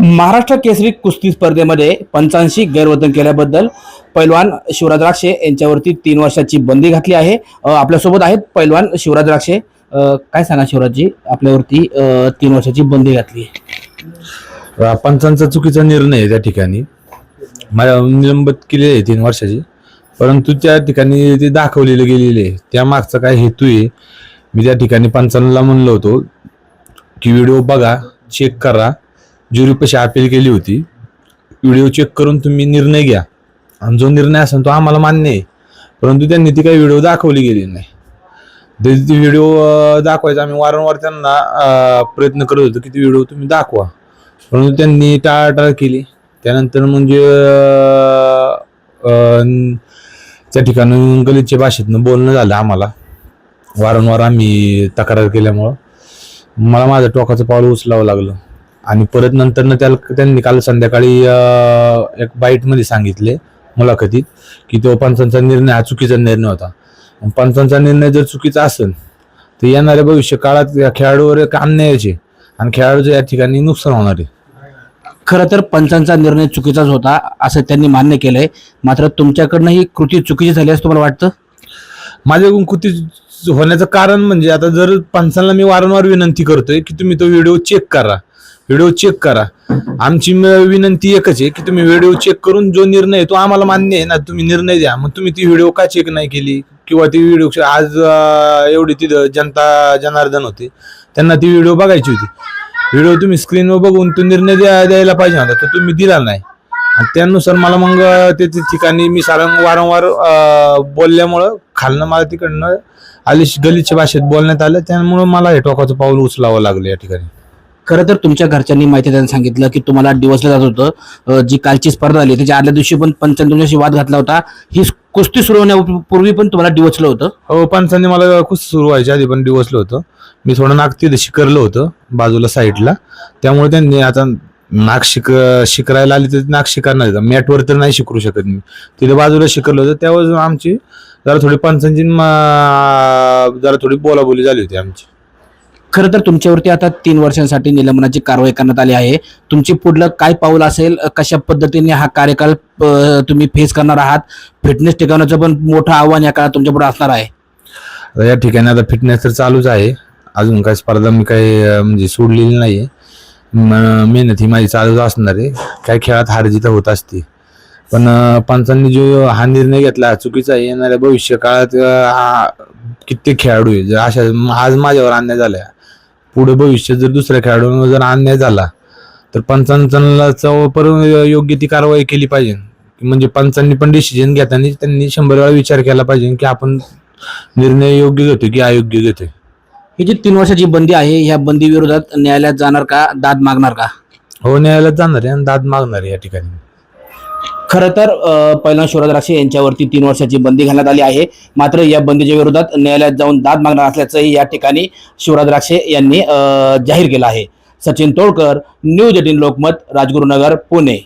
महाराष्ट्र केसरी कुस्ती स्पर्धेमध्ये पंचांशी गैरवर्तन केल्याबद्दल पैलवान शिवराज राक्षे यांच्यावरती तीन वर्षाची बंदी घातली आहे. आपल्यासोबत आहेत पैलवान शिवराज राक्षे. काय सांगा शिवराजजी आपल्यावरती तीन वर्षाची बंदी घातली आहे. पंचांचा चुकीचा निर्णय आहे त्या ठिकाणी. मला निलंबित केलेली आहे तीन वर्षाची. परंतु त्या ठिकाणी ते दाखवलेलं गेलेले आहे. त्या मागचा काय हेतू आहे मी त्या ठिकाणी पंचांना म्हणलो होतो की व्हिडिओ बघा चेक करा. ज्युरीपाशी अपील केली होती. व्हिडिओ चेक करून तुम्ही निर्णय घ्या. आणि जो निर्णय असेल तो आम्हाला मान्य आहे. परंतु त्यांनी ती काही व्हिडिओ दाखवली गेली नाही. ते ती व्हिडिओ दाखवायचा आम्ही वारंवार त्यांना प्रयत्न करत होतो की ती व्हिडिओ तुम्ही दाखवा. परंतु त्यांनी टाळाटाळ केली. त्यानंतर म्हणजे त्या ठिकाणी गलितच्या भाषेतनं बोलणं झालं आम्हाला. वारंवार आम्ही तक्रार केल्यामुळं. मला माझं टोकाचं पाऊल उचलावं लागलं. आणि परत नंतरनं त्याला त्यांनी काल संध्याकाळी एक बाईटमध्ये सांगितले मुलाखतीत की तो पंचांचा निर्णय हा चुकीचा निर्णय होता. पंचांचा निर्णय जर चुकीचा असेल तर येणाऱ्या भविष्य काळात या खेळाडूवर एक अन्यायाचे आणि खेळाडूचं या ठिकाणी नुकसान होणार आहे. खरं तर पंचांचा निर्णय चुकीचाच होता असं त्यांनी मान्य केलंय. मात्र तुमच्याकडनं ही कृती चुकीची झाली असं तुम्हाला वाटतं? माझ्याकडून कृती होण्याचं कारण म्हणजे आता जर पंचांना मी वारंवार विनंती करतोय की तुम्ही तो व्हिडिओ चेक करा. व्हिडिओ चेक करा. आमची विनंती एकच आहे की तुम्ही व्हिडिओ चेक करून जो निर्णय तो आम्हाला मान्य आहे ना तुम्ही निर्णय द्या. मग तुम्ही ती व्हिडिओ का चेक नाही केली? किंवा ती व्हिडिओ आज एवढी तिथं जनता जनार्दन होते. त्यांना ती व्हिडिओ बघायची होती. व्हिडिओ तुम्ही स्क्रीनवर बघून तो निर्णय द्या द्यायला पाहिजे होता तो तुम्ही दिला नाही. आणि त्यानुसार मला मग ते ठिकाणी मी सारंग वारंवार बोलल्यामुळं खालनं मला तिकडनं आलिश गलिच्छ भाषेत बोलण्यात आलं. त्यामुळं मला हे टोकाचं पाऊल उचलावं लागलं या ठिकाणी. खरं तर तुमच्या घरच्यांनी माहिती त्यांनी सांगितलं की तुम्हाला डिवोर्सला जात होतं. जी कालची स्पर्धा आली त्याच्या आदल्या दिवशी पण पंचांनी तुमच्याशी वाद घातला होता. ही कुस्ती सुरू होण्यापूर्वी पण तुम्हाला डिवचलं होतं? हो पंचांनी मला खूप सुरू व्हायच्या आधी पण डिवसलं होतं. मी थोडं नाक तिथे शिकरलं होतं बाजूला साईडला. त्यामुळे त्यांनी आता नाक शिक शिकरायला आली तर नाक शिकारणार मॅटवर तर नाही शिकरू शकत मी. तिथे बाजूला शिकरलं होतं. त्यावेळेस आमची जरा थोडी पंचांची जरा थोडी बोलाबोली झाली होती आमची. खरं तर तुमच्यावरती आता तीन वर्षांसाठी निलंबनाची कारवाई करण्यात आली आहे. तुमची पुढलं काय पाऊल असेल कशा पद्धतीने हा कार्यकाल तुम्ही फेस करणार आहात? फिटनेस टिकवण्याचं पण मोठं आव्हान या काळात तुमच्यापुढे असणार आहे. या ठिकाणी आता फिटनेस तर चालूच आहे. अजून काही स्पर्धा मी काही म्हणजे सोडलेली नाही आहे मेहनत ही माझी चालूच असणार आहे. काही खेळात हार जिथं होत असते पण पंचांनी जो हा निर्णय घेतला चुकीचा आहे. येणाऱ्या भविष्य काळात हा कित्येक खेळाडू आहे. जर अशा आज माझ्यावर अन्याय झाला पुढे भविष्यात जर दुसऱ्या खेळाडूंवर जर अन्याय झाला तर पंचांना पर योग्य ती कारवाई केली पाहिजे. म्हणजे पंचांनी पण डिसिजन घेताना त्यांनी शंभर वेळा विचार केला पाहिजे की आपण निर्णय योग्य घेतोय की अयोग्य घेतोय. ही जी तीन वर्षाची बंदी आहे ह्या बंदी विरोधात न्यायालयात जाणार का दाद मागणार का? हो न्यायालयात जाणार आहे आणि दाद मागणार आहे या ठिकाणी. खरं तर अ, पहिला शिवराज यांच्यावरती तीन वर्षाची बंदी घालण्यात आली आहे. मात्र या बंदीच्या विरोधात न्यायालयात जाऊन दाद मागणार असल्याचंही या ठिकाणी शिवराज राक्षे यांनी जाहीर केलं आहे. Sachin Todkar news eighteen Lokmat Rajgurunagar Pune.